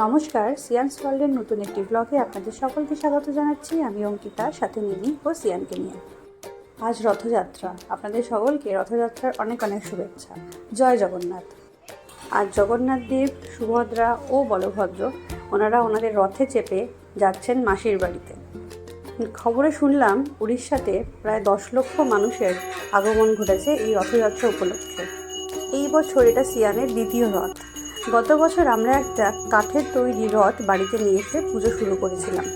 নমস্কার, সিয়ান্স ওয়ার্ল্ডের নতুন একটি ব্লগে আপনাদের সকলকে স্বাগত জানাচ্ছি। আমি অঙ্কিতা, সাথে নিনি ও সিয়ানকে নিয়ে। আজ রথযাত্রা। আপনাদের সকলকে রথযাত্রার অনেক অনেক শুভেচ্ছা। জয় জগন্নাথ। আজ জগন্নাথ দেব, সুভদ্রা ও বলভদ্র, ওনারা ওনাদের রথে চেপে যাচ্ছেন মাসির বাড়িতে। খবরে শুনলাম, উড়িষ্যাতে প্রায় দশ লক্ষ মানুষের আগমন ঘটেছে এই রথযাত্রা উপলক্ষে। এই বছর এটা সিয়ানের দ্বিতীয় রথ। গত বছর আমরা একটা কাঠের তৈরি রথ বাড়িতে নিয়ে এসে পুজো শুরু করেছিলাম।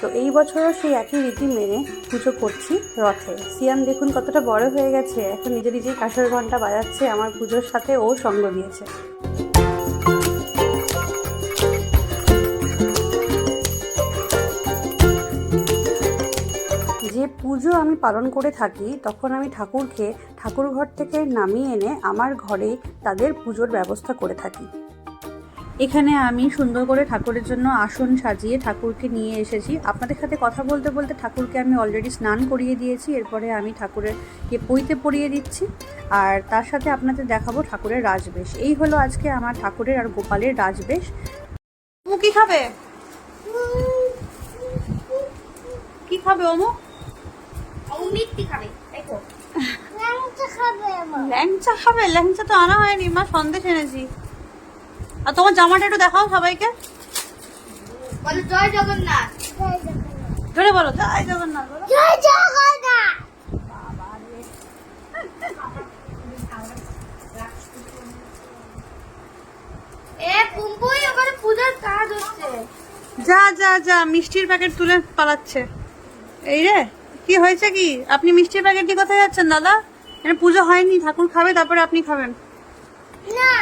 তো এই বছরও সেই একই রীতি মেনে পুজো করছি রথে। সিয়াম, দেখুন কতটা বড় হয়ে গেছে। এখন নিজে নিজেই কাঠের ঘণ্টা বাজাচ্ছে, আমার পুজোর সাথে ও সঙ্গ দিয়েছে। যে পুজো আমি পালন করে থাকি, তখন আমি ঠাকুরকে ঠাকুর ঘর থেকে নামিয়ে এনে আমার ঘরে তাদের পুজোর ব্যবস্থা করে থাকি। এখানে আমি সুন্দর করে ঠাকুরের জন্য আসন সাজিয়ে ঠাকুরকে নিয়ে এসেছি। আপনাদের সাথে কথা বলতে বলতে ঠাকুরকে আমি অলরেডি স্নান করিয়ে দিয়েছি। এরপরে আমি ঠাকুরেরকে পইতে পরিয়ে দিচ্ছি। আর তার সাথে আপনাদের দেখাবো ঠাকুরের রাজবেশ। এই হলো আজকে আমার ঠাকুরের আর গোপালের রাজবেশ। অমু কি খাবে? কি খাবে অমু? মিষ্টি খাবে তাই তো। ল্যাংচা খাবে? ল্যাংচা তো আনা হয়নি মা সন্দেশ এনেছি। আর তোমার জামাটা একটু দেখাও সবাইকে। বলো জয় জগন্নাথ। জয় জগন্নাথ যা যা যা মিষ্টির প্যাকেট তুলে পালাচ্ছে। এই রে কি হয়েছে কি? আপনি মিষ্টির প্যাকেট দিয়ে কোথায় যাচ্ছেন দাদা? এখানে পুজো হয়নি ঠাকুর খাবে তারপরে আপনি খাবেন। না।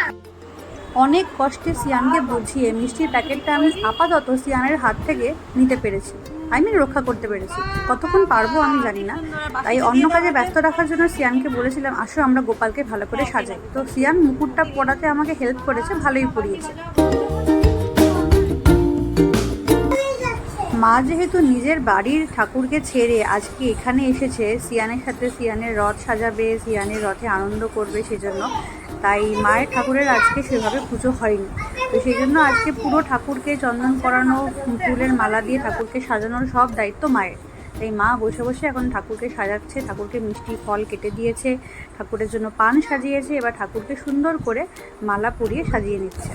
অনেক কষ্টে সিয়ানকে বুঝিয়ে মিষ্টির প্যাকেটটা আমি আপাতত সিয়ানের হাত থেকে নিতে পেরেছি। আই মিন রক্ষা করতে পেরেছি। কতক্ষণ পারব আমি জানি না। তাই অন্য কাজে ব্যস্ত রাখার জন্য সিয়ানকে বলেছিলাম, আসো, আমরা গোপালকে ভালো করে সাজাই। তো সিয়ান মুকুটটা পরাতে আমাকে হেল্প করেছে, ভালোই পরিয়েছে। মা যেহেতু নিজের বাড়ির ঠাকুরকে ছেড়ে আজকে এখানে এসেছে, সিয়ানের সাথে সিয়ানের রথ সাজাবে, সিয়ানের রথে আনন্দ করবে সেজন্য তাই মায়ের ঠাকুরের আজকে সেভাবে পুজো হয়নি। তো সেই জন্য আজকে পুরো ঠাকুরকে চন্দন করানো, ফুলের মালা দিয়ে ঠাকুরকে সাজানোর সব দায়িত্ব মায়ের। তাই মা বসে বসে এখন ঠাকুরকে সাজাচ্ছে, ঠাকুরকে মিষ্টি ফল কেটে দিয়েছে, ঠাকুরের জন্য পান সাজিয়েছে, এবার ঠাকুরকে সুন্দর করে মালা পরিয়ে সাজিয়ে নিচ্ছে।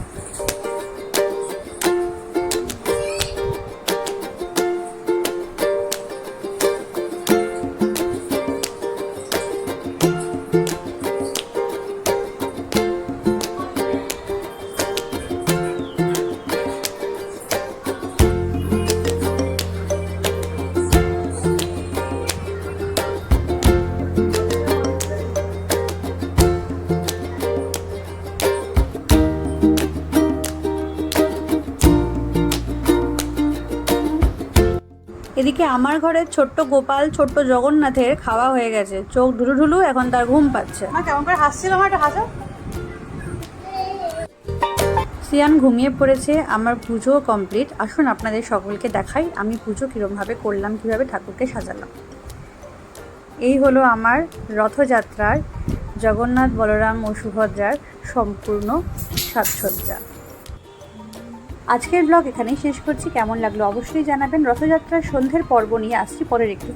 এদিকে আমার ঘরের ছোট্ট গোপাল ছোট্ট জগন্নাথের খাওয়া হয়ে গেছে। চোখ ঢুলু ঢুলু এখন তার ঘুম পাচ্ছে। কেমন করে হাসছিল আমার একটা হাসো। সিয়ান ঘুমিয়ে পড়েছে। আমার পুজো কমপ্লিট। আসুন আপনাদের সকলকে দেখাই আমি পুজো কীরমভাবে করলাম কীভাবে ঠাকুরকে সাজালাম। এই হলো আমার রথযাত্রার জগন্নাথ বলরাম ও সুভদ্রার সম্পূর্ণ সাজসজ্জা। আজকের ব্লগ এখানেই শেষ করছি। কেমন লাগল অবশ্যই জানাবেন। রথযাত্রার সন্ধ্যের পর্ব নিয়ে আসছি। পরের একটি